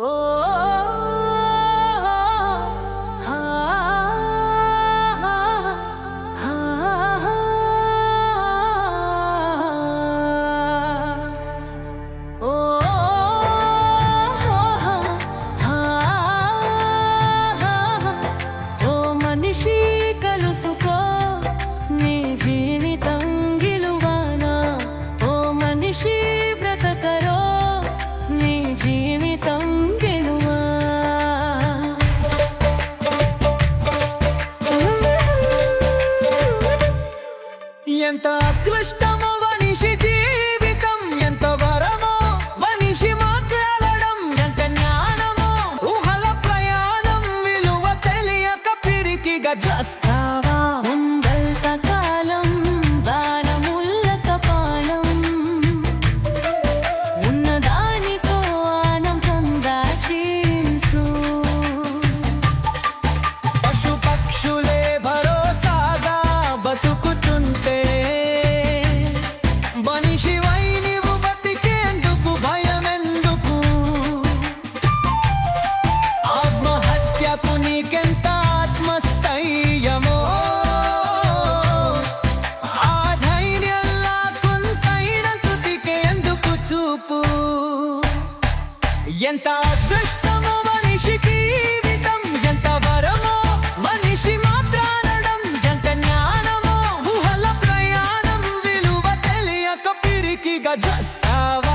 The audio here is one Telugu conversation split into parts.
Oh. ఎంత అదృష్టమో మనిషి జీవితం ఎంత వరమో మనిషి మాట్లాడడం ఎంత జ్ఞానమో ఊహల ప్రయాణం విలువ తెలియక పిరికిగా చేస్తావా ఎంత అదృష్టమో మనిషికి జీవితం ఎంత వరమో మనిషి మాట్లాడడం ఎంత జ్ఞానమో ఊహల ప్రయాణం విలువ తెలియక పిరికిగా చేస్తావా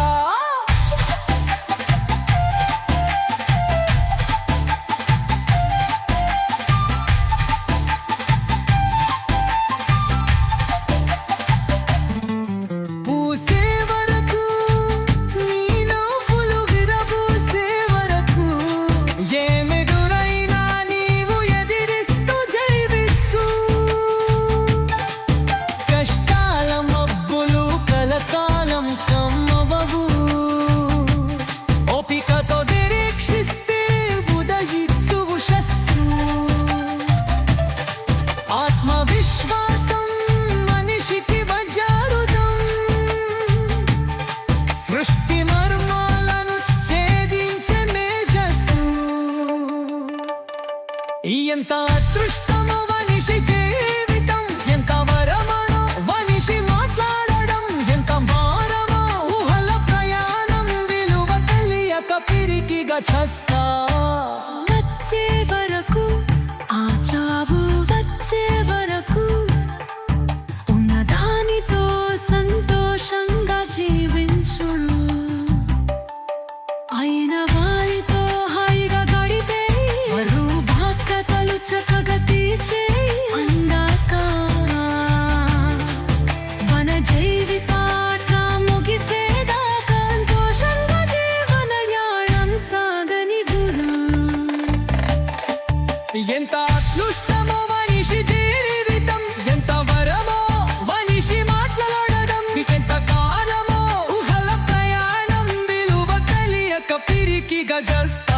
పిరికిగా చస్తా వచ్చే వరకు ఆ చావు వచ్చే వరకు ఉన్నదానితో సంతోషంగా జీవించు అయిన వారితో హాయిగా గడిపే మరో బాధ్యతలు చక్కగా తీర్చే అందాక. మన జీవితాట की गजस्त।